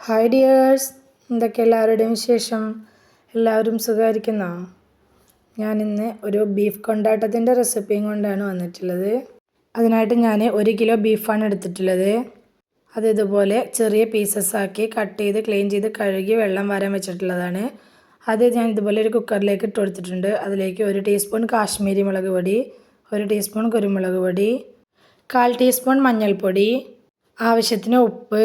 Hi dears എന്തൊക്കെ എല്ലാവരുടെയും വിശേഷം? എല്ലാവരും സുഖമായിരിക്കുന്നോ? ഇന്ന് ഒരു ബീഫ് കൊണ്ടാട്ടത്തിന്റെ റെസിപ്പിയും കൊണ്ടാണ് വന്നിട്ടുള്ളത്. അതിനായിട്ട് ഞാൻ ഒരു കിലോ ബീഫാണ് എടുത്തിട്ടുള്ളത്. അത് ഇതുപോലെ ചെറിയ പീസസ് ആക്കി കട്ട് ചെയ്ത് ക്ലീൻ ചെയ്ത് കഴുകി വെള്ളം വരാൻ വെച്ചിട്ടുള്ളതാണ്. അത് ഞാൻ ഇതുപോലെ ഒരു കുക്കറിലേക്ക് ഇട്ട് കൊടുത്തിട്ടുണ്ട്. അതിലേക്ക് ഒരു ടീസ്പൂൺ കാശ്മീരി മുളക് പൊടി ഒരു ടീസ്പൂൺ കുരുമുളക് പൊടി കാൽ ടീസ്പൂൺ മഞ്ഞൾപ്പൊടി ആവശ്യത്തിന് ഉപ്പ്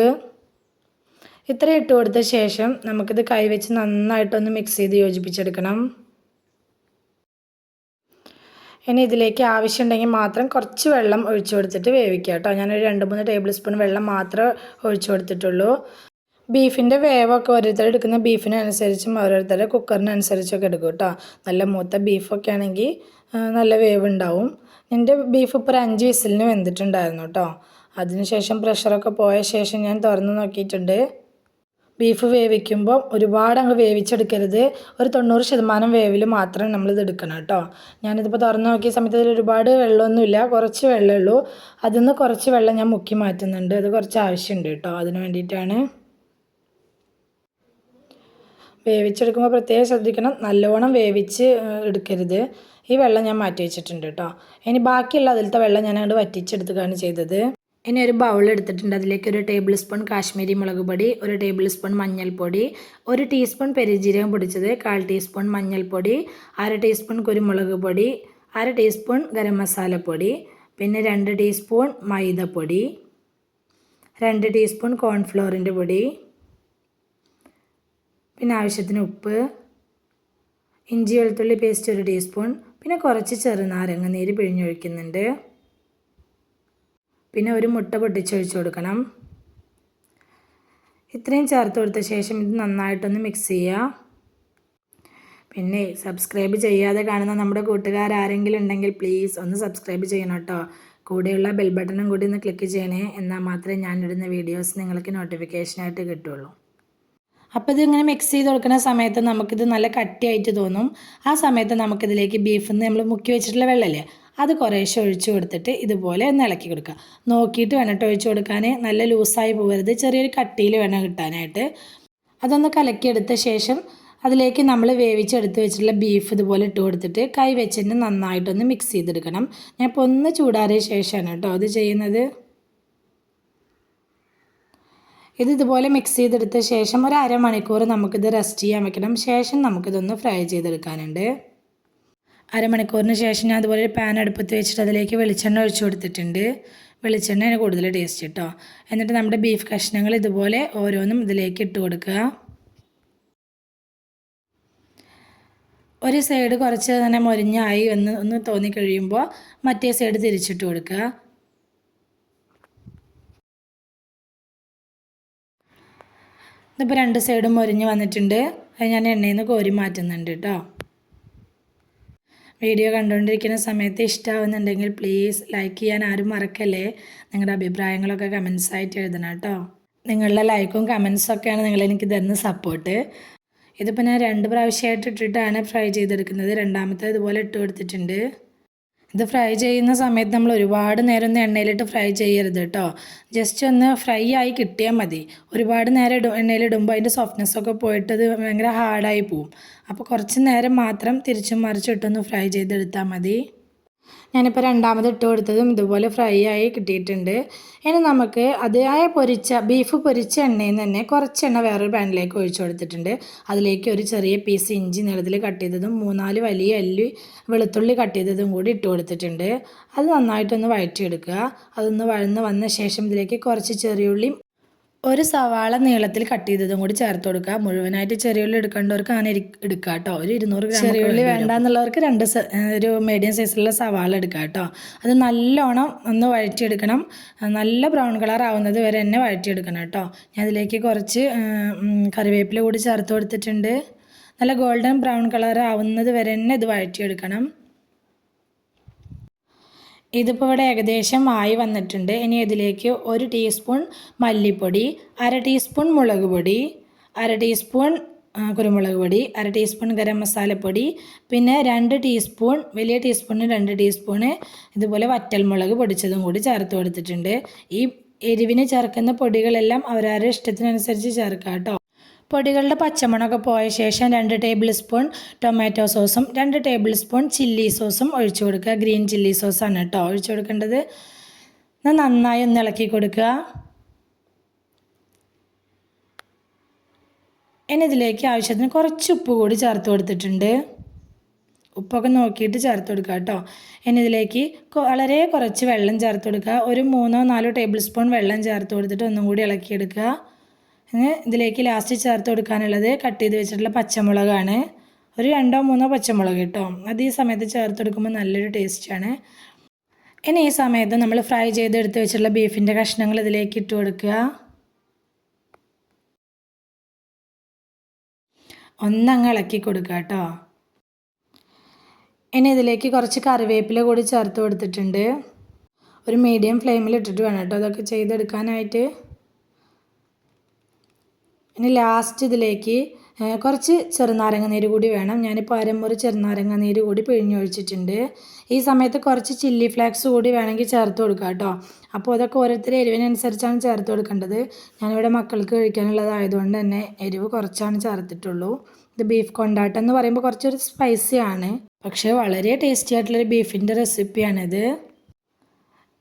ഇത്ര ഇട്ട് കൊടുത്ത ശേഷം നമുക്കിത് കൈവച്ച് നന്നായിട്ടൊന്ന് മിക്സ് ചെയ്ത് യോജിപ്പിച്ചെടുക്കണം. ഇനി ഇതിലേക്ക് ആവശ്യമുണ്ടെങ്കിൽ മാത്രം കുറച്ച് വെള്ളം ഒഴിച്ചു കൊടുത്തിട്ട് വേവിക്കുക കേട്ടോ. ഞാനൊരു രണ്ട് മൂന്ന് ടേബിൾ സ്പൂൺ വെള്ളം മാത്രമേ ഒഴിച്ചു കൊടുത്തിട്ടുള്ളൂ. ബീഫിന്റെ വേവൊക്കെ ഓരോരുത്തർ എടുക്കുന്ന ബീഫിനനുസരിച്ചും ഓരോരുത്തരുടെ കുക്കറിനനുസരിച്ചൊക്കെ എടുക്കും കേട്ടോ. നല്ല മൂത്ത ബീഫൊക്കെ ആണെങ്കിൽ നല്ല വേവ് ഉണ്ടാവും എന്റെ ബീഫ് ഇപ്പോൾ ഒരു അഞ്ച് വിസിലിന് വെന്തിട്ടുണ്ടായിരുന്നു കേട്ടോ. അതിനുശേഷം പ്രഷറൊക്കെ പോയ ശേഷം ഞാൻ തുറന്ന് നോക്കിയിട്ടുണ്ട്. ബീഫ് വേവിക്കുമ്പോൾ ഒരുപാട് അങ്ങ് വേവിച്ചെടുക്കരുത്. ഒരു തൊണ്ണൂറ് ശതമാനം വേവിൽ മാത്രം നമ്മളിത് എടുക്കണം കേട്ടോ. ഞാനിതിപ്പോൾ തുറന്ന് നോക്കിയ സമയത്ത് ഇതിൽ ഒരുപാട് വെള്ളമൊന്നുമില്ല. കുറച്ച് വെള്ളമേ ഉള്ളൂ. അതിൽ നിന്ന് കുറച്ച് വെള്ളം ഞാൻ മുക്കി മാറ്റുന്നുണ്ട്. അത് കുറച്ച് ആവശ്യമുണ്ട് കേട്ടോ. അതിന് വേണ്ടിയിട്ടാണ്. വേവിച്ചെടുക്കുമ്പോൾ പ്രത്യേകം ശ്രദ്ധിക്കണം. നല്ലോണം വേവിച്ച് എടുക്കരുത്. ഈ വെള്ളം ഞാൻ മാറ്റി വെച്ചിട്ടുണ്ട് കേട്ടോ. ഇനി ബാക്കിയുള്ള അതിലത്തെ വെള്ളം ഞാൻ അങ്ങോട്ട് ചെയ്തത്. ഇനി ഒരു ബൗൾ എടുത്തിട്ടുണ്ട്. അതിലേക്ക് ഒരു ടേബിൾ സ്പൂൺ കാശ്മീരി മുളക് പൊടി ഒരു ടേബിൾ സ്പൂൺ മഞ്ഞൾപ്പൊടി ഒരു ടീസ്പൂൺ പെരിജീരകം പൊടിച്ചത് കാൽ ടീസ്പൂൺ മഞ്ഞൾപ്പൊടി അര ടീസ്പൂൺ കുരുമുളക് പൊടി അര ടീസ്പൂൺ ഗരം മസാലപ്പൊടി പിന്നെ രണ്ട് ടീസ്പൂൺ മൈദപ്പൊടി രണ്ട് ടീസ്പൂൺ കോൺഫ്ലോറിന്റെ പൊടി പിന്നെ ആവശ്യത്തിന് ഉപ്പ് ഇഞ്ചി വെളുത്തുള്ളി പേസ്റ്റ് ഒരു ടീസ്പൂൺ പിന്നെ കുറച്ച് ചെറുനാരങ്ങ നീര് പിഴിഞ്ഞൊഴിക്കുന്നുണ്ട്. പിന്നെ ഒരു മുട്ട പൊട്ടിച്ചൊഴിച്ച് കൊടുക്കണം. ഇത്രയും ചേർത്ത് കൊടുത്ത ശേഷം ഇത് നന്നായിട്ടൊന്ന് മിക്സ് ചെയ്യുക പിന്നെ സബ്സ്ക്രൈബ് ചെയ്യാതെ കാണുന്ന നമ്മുടെ കൂട്ടുകാർ ആരെങ്കിലും ഉണ്ടെങ്കിൽ പ്ലീസ് ഒന്ന് സബ്സ്ക്രൈബ് ചെയ്യണം കേട്ടോ. കൂടെയുള്ള ബെൽ ബട്ടണും കൂടി ഒന്ന് ക്ലിക്ക് ചെയ്യണേ. എന്നാൽ മാത്രമേ ഞാനിടുന്ന വീഡിയോസ് നിങ്ങൾക്ക് നോട്ടിഫിക്കേഷനായിട്ട് കിട്ടുള്ളൂ. അപ്പോൾ ഇതിങ്ങനെ മിക്സ് ചെയ്ത് കൊടുക്കുന്ന സമയത്ത് നമുക്കിത് നല്ല കട്ടിയായിട്ട് തോന്നും. ആ സമയത്ത് നമുക്കിതിലേക്ക് ബീഫിൽ നിന്ന് നമ്മൾ മുക്കി വെച്ചിട്ടുള്ള വെള്ളമല്ലേ അത് കുറേശ്ശെ ഒഴിച്ചു കൊടുത്തിട്ട് ഇതുപോലെ ഒന്ന് ഇളക്കി കൊടുക്കുക. നോക്കിയിട്ട് വേണം ഒഴിച്ചു കൊടുക്കാൻ നല്ല ലൂസായി പോകരുത്. ചെറിയൊരു കട്ടിയിൽ വേണം കിട്ടാനായിട്ട്. അതൊന്ന് കലക്കിയെടുത്ത ശേഷം അതിലേക്ക് നമ്മൾ വേവിച്ചെടുത്ത് വെച്ചിട്ടുള്ള ബീഫ് ഇതുപോലെ ഇട്ട് കൊടുത്തിട്ട് കൈ വെച്ചിട്ട് നന്നായിട്ടൊന്ന് മിക്സ് ചെയ്തെടുക്കണം. ഞാൻ ഇപ്പോൾ ഒന്ന് ചൂടാറിയ ശേഷമാണ് കേട്ടോ അത് ചെയ്യുന്നത്. ഇത് ഇതുപോലെ മിക്സ് ചെയ്തെടുത്ത ശേഷം ഒരു അരമണിക്കൂർ നമുക്കിത് റെസ്റ്റ് ചെയ്യാൻ വെക്കണം. ശേഷം നമുക്കിതൊന്ന് ഫ്രൈ ചെയ്തെടുക്കാനുണ്ട്. അരമണിക്കൂറിന് ശേഷം ഞാൻ അതുപോലെ ഒരു പാൻ അടുപ്പത്ത് വെച്ചിട്ട് അതിലേക്ക് വെളിച്ചെണ്ണ ഒഴിച്ചു കൊടുത്തിട്ടുണ്ട്. വെളിച്ചെണ്ണയാണ് കൂടുതൽ ടേസ്റ്റ് കേട്ടോ എന്നിട്ട് നമ്മുടെ ബീഫ് കഷ്ണങ്ങൾ ഇതുപോലെ ഓരോന്നും ഇതിലേക്ക് ഇട്ട് കൊടുക്കുക. ഒരു സൈഡ് കുറച്ച് തന്നെ മൊരിഞ്ഞായി എന്ന് ഒന്ന് തോന്നിക്കഴിയുമ്പോൾ മറ്റേ സൈഡ് തിരിച്ചിട്ട് കൊടുക്കുക. ഇതിപ്പോൾ രണ്ട് സൈഡും മൊരിഞ്ഞ് വന്നിട്ടുണ്ട്. അത് ഞാൻ എണ്ണയിൽ നിന്ന് കോരി മാറ്റുന്നുണ്ട് കേട്ടോ വീഡിയോ കണ്ടുകൊണ്ടിരിക്കുന്ന സമയത്ത് ഇഷ്ടമാവുന്നുണ്ടെങ്കിൽ പ്ലീസ് ലൈക്ക് ചെയ്യാൻ ആരും മറക്കല്ലേ? നിങ്ങളുടെ അഭിപ്രായങ്ങളൊക്കെ കമൻസായിട്ട് എഴുതണം കേട്ടോ. നിങ്ങളുടെ ലൈക്കും കമൻസൊക്കെയാണ് നിങ്ങൾ എനിക്ക് തരുന്ന സപ്പോർട്ട് ഇതിപ്പോൾ ഞാൻ രണ്ട് പ്രാവശ്യമായിട്ട് ഇട്ടിട്ടാണ് ഫ്രൈ ചെയ്തെടുക്കുന്നത്. രണ്ടാമത്തെ ഇതുപോലെ ഇട്ട് കൊടുത്തിട്ടുണ്ട്. ഇത് ഫ്രൈ ചെയ്യുന്ന സമയത്ത് നമ്മൾ ഒരുപാട് നേരം ഒന്ന് എണ്ണയിലിട്ട് ഫ്രൈ ചെയ്യരുത് കേട്ടോ ജസ്റ്റ് ഒന്ന് ഫ്രൈ ആയി കിട്ടിയാൽ മതി. ഒരുപാട് നേരം ഇടും എണ്ണയിലിടുമ്പോൾ അതിന്റെ സോഫ്റ്റ്നെസ്സൊക്കെ പോയിട്ട് അത് ഭയങ്കര ഹാർഡായി പോവും. അപ്പോൾ കുറച്ച് നേരം മാത്രം തിരിച്ചും മറിച്ചിട്ടൊന്ന് ഫ്രൈ ചെയ്തെടുത്താൽ മതി. ഞാനിപ്പോൾ രണ്ടാമത് ഇട്ട് കൊടുത്തതും ഇതുപോലെ ഫ്രൈ ആയി കിട്ടിയിട്ടുണ്ട്. ഇനി നമുക്ക് അതിയായ പൊരിച്ച ബീഫ് പൊരിച്ച എണ്ണയിൽ തന്നെ കുറച്ച് എണ്ണ വേറൊരു പാനിലേക്ക് ഒഴിച്ചു കൊടുത്തിട്ടുണ്ട്. അതിലേക്ക് ഒരു ചെറിയ പീസ് ഇഞ്ചി നീളത്തിൽ കട്ട് ചെയ്തതും മൂന്നാൽ വലിയ അല്ലി വെളുത്തുള്ളി കട്ട് ചെയ്തതും കൂടി ഇട്ട് കൊടുത്തിട്ടുണ്ട്. അത് നന്നായിട്ടൊന്ന് വഴറ്റിയെടുക്കുക. അതൊന്ന് വഴന്ന് വന്ന ശേഷം ഇതിലേക്ക് കുറച്ച് ചെറിയുള്ളിയും ഒരു സവാള നീളത്തിൽ കട്ട് ചെയ്തതും കൂടി ചേർത്ത് കൊടുക്കുക. മുഴുവനായിട്ട് ചെറിയുള്ളി എടുക്കേണ്ടവർക്ക് അങ്ങനെ എടുക്കുക കേട്ടോ. ഒരു ഇരുന്നൂറ് ഗ്രാം ചെറിയുള്ളി വേണ്ടെന്നുള്ളവർക്ക് രണ്ട് ഒരു മീഡിയം സൈസിലുള്ള സവാള എടുക്കുക കേട്ടോ. അത് നല്ലോണം ഒന്ന് വഴറ്റിയെടുക്കണം. നല്ല ബ്രൗൺ കളർ ആവുന്നത് വരെ തന്നെ വഴറ്റിയെടുക്കണം കേട്ടോ. ഞാൻ അതിലേക്ക് കുറച്ച് കറിവേപ്പില കൂടി ചേർത്ത് കൊടുത്തിട്ടുണ്ട്. നല്ല ഗോൾഡൻ ബ്രൗൺ കളർ ആവുന്നത് വരെ തന്നെ ഇത് വഴറ്റിയെടുക്കണം. ഇതിപ്പോൾ ഇവിടെ ഏകദേശം ആയി വന്നിട്ടുണ്ട്. ഇനി ഇതിലേക്ക് ഒരു ടീസ്പൂൺ മല്ലിപ്പൊടി അര ടീസ്പൂൺ മുളക് പൊടി അര ടീസ്പൂൺ കുരുമുളക് പൊടി അര ടീസ്പൂൺ ഗരം മസാലപ്പൊടി പിന്നെ രണ്ട് ടീസ്പൂൺ വലിയ ടീസ്പൂണിന് രണ്ട് ടീസ്പൂണ് ഇതുപോലെ വറ്റൽമുളക് പൊടിച്ചതും കൂടി ചേർത്ത് കൊടുത്തിട്ടുണ്ട്. ഈ എരിവിന് ചേർക്കുന്ന പൊടികളെല്ലാം അവരവരുടെ ഇഷ്ടത്തിനനുസരിച്ച് ചേർക്കാം കേട്ടോ പൊടികളുടെ പച്ചമണമൊക്കെ പോയ ശേഷം രണ്ട് ടേബിൾ സ്പൂൺ ടൊമാറ്റോ സോസും രണ്ട് ടേബിൾ സ്പൂൺ ചില്ലി സോസും ഒഴിച്ചു കൊടുക്കുക. ഗ്രീൻ ചില്ലി സോസാണ് കേട്ടോ ഒഴിച്ചു കൊടുക്കേണ്ടത്. നന്നായി ഒന്ന് ഇളക്കി കൊടുക്കുക. ഇനി ഇതിലേക്ക് ആവശ്യത്തിന് കുറച്ച് ഉപ്പ് കൂടി ചേർത്ത് കൊടുത്തിട്ടുണ്ട്. ഉപ്പൊക്കെ നോക്കിയിട്ട് ചേർത്ത് കൊടുക്കുക കേട്ടോ ഇനി ഇതിലേക്ക് വളരെ കുറച്ച് വെള്ളം ചേർത്ത് കൊടുക്കുക. ഒരു മൂന്നോ നാലോ ടേബിൾ സ്പൂൺ വെള്ളം ചേർത്ത് കൊടുത്തിട്ട് ഒന്നും കൂടി ഇളക്കിയെടുക്കുക. ഇതിലേക്ക് ലാസ്റ്റ് ചേർത്ത് കൊടുക്കാനുള്ളത് കട്ട് ചെയ്ത് വെച്ചിട്ടുള്ള പച്ചമുളകാണ്. ഒരു രണ്ടോ മൂന്നോ പച്ചമുളക് കേട്ടോ. അത് ഈ സമയത്ത് ചേർത്ത് കൊടുക്കുമ്പോൾ നല്ലൊരു ടേസ്റ്റാണ് ഇനി ഈ സമയത്ത് നമ്മൾ ഫ്രൈ ചെയ്തെടുത്ത് വെച്ചിട്ടുള്ള ബീഫിന്റെ കഷ്ണങ്ങൾ ഇതിലേക്ക് ഇട്ട് കൊടുക്കുക. ഒന്നങ്ങ് ഇളക്കി കൊടുക്കുക കേട്ടോ. ഇനി ഇതിലേക്ക് കുറച്ച് കറിവേപ്പില കൂടി ചേർത്ത് കൊടുത്തിട്ടുണ്ട്. ഒരു മീഡിയം ഫ്ലെയിമിൽ ഇട്ടിട്ട് വേണം കേട്ടോ. അതൊക്കെ ചെയ്തെടുക്കാനായിട്ട്. ഇനി ലാസ്റ്റ് ഇതിലേക്ക് കുറച്ച് ചെറുനാരങ്ങ നീര് കൂടി വേണം. ഞാനിപ്പോൾ അരമുറി ചെറുനാരങ്ങ നീര് കൂടി പിഴിഞ്ഞൊഴിച്ചിട്ടുണ്ട്. ഈ സമയത്ത് കുറച്ച് ചില്ലി ഫ്ലേക്സ് കൂടി വേണമെങ്കിൽ ചേർത്ത് കൊടുക്കുക കേട്ടോ. അപ്പോൾ അതൊക്കെ ഓരോരുത്തരുടെ എരിവിനനുസരിച്ചാണ് ചേർത്ത് കൊടുക്കേണ്ടത്. ഞാനിവിടെ മക്കൾക്ക് കഴിക്കാനുള്ളതായതുകൊണ്ട് തന്നെ എരിവ് കുറച്ചാണ് ചേർത്തിട്ടുള്ളൂ. ഇത് ബീഫ് കൊണ്ടാട്ടം എന്ന് പറയുമ്പോൾ കുറച്ചൊരു സ്പൈസി ആണ്. പക്ഷേ വളരെ ടേസ്റ്റി ആയിട്ടുള്ളൊരു ബീഫിന്റെ റെസിപ്പിയാണിത്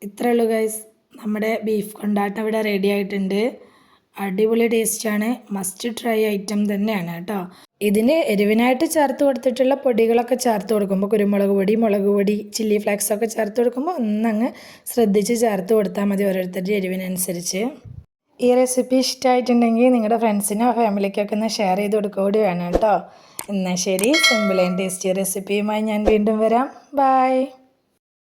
ഇത്രയുള്ളൂ ഗൈസ് നമ്മുടെ ബീഫ് കൊണ്ടാട്ടം ഇവിടെ റെഡി ആയിട്ടുണ്ട്. അടിപൊളി ടേസ്റ്റാണ്. മസ്റ്റ് ട്രൈ ഐറ്റം തന്നെയാണ് കേട്ടോ. ഇതിന് എരിവിനായിട്ട് ചേർത്ത് കൊടുത്തിട്ടുള്ള പൊടികളൊക്കെ ചേർത്ത് കൊടുക്കുമ്പോൾ കുരുമുളക് പൊടി മുളക് പൊടി ചില്ലി ഫ്ലേക്സ് ഒക്കെ ചേർത്ത് കൊടുക്കുമ്പോൾ ഒന്നങ്ങ് ശ്രദ്ധിച്ച് ചേർത്ത് കൊടുത്താൽ മതി ഓരോരുത്തരുടെ എരിവിനനുസരിച്ച്. ഈ റെസിപ്പി ഇഷ്ടമായിട്ടുണ്ടെങ്കിൽ നിങ്ങളുടെ ഫ്രണ്ട്സിനോ ഫാമിലിക്കൊക്കെ ഒന്ന് ഷെയർ ചെയ്ത് കൊടുക്കുക കൂടി വേണം കേട്ടോ. എന്നാൽ ശരി സിമ്പിൾ ആൻഡ് ടേസ്റ്റി റെസിപ്പിയുമായി ഞാൻ വീണ്ടും വരാം. ബൈ.